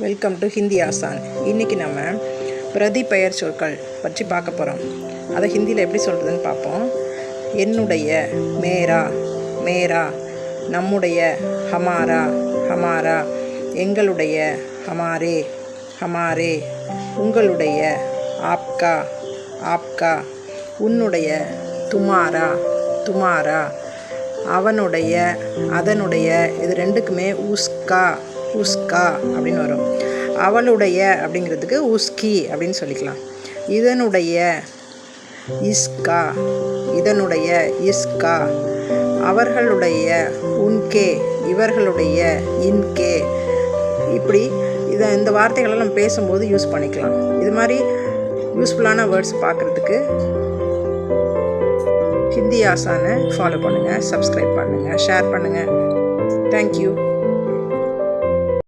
Welcome to Hindi ஆசான் இன்றைக்கி நம்ம பிரதி பெயர் சொற்கள் பற்றி பார்க்க போகிறோம் அதை ஹிந்தியில் எப்படி சொல்கிறதுன்னு பார்ப்போம். என்னுடைய மேரா மேரா நம்முடைய ஹமாரா ஹமாரா எங்களுடைய ஹமாரே ஹமாரே உங்களுடைய ஆப்கா ஆப்கா உன்னுடைய துமாரா துமாரா அவனுடைய அதனுடைய இது ரெண்டுக்குமே உஸ்கா உஸ்கா அப்படின்னு வரும். அவளுடைய அப்படிங்கிறதுக்கு உஸ்கி அப்படின்னு சொல்லிக்கலாம். இதனுடைய இஸ்கா இதனுடைய இஸ்கா அவர்களுடைய உன்கே இவர்களுடைய இன்கே. இப்படி இதை இந்த வார்த்தைகளெல்லாம் நம்ம பேசும்போது யூஸ் பண்ணிக்கலாம். இது மாதிரி யூஸ்ஃபுல்லான வேர்ட்ஸ் பார்க்குறதுக்கு ஹிந்தி ஆசானை ஃபாலோ பண்ணுங்கள் சப்ஸ்கிரைப் பண்ணுங்கள் ஷேர் பண்ணுங்கள் தேங்க்யூ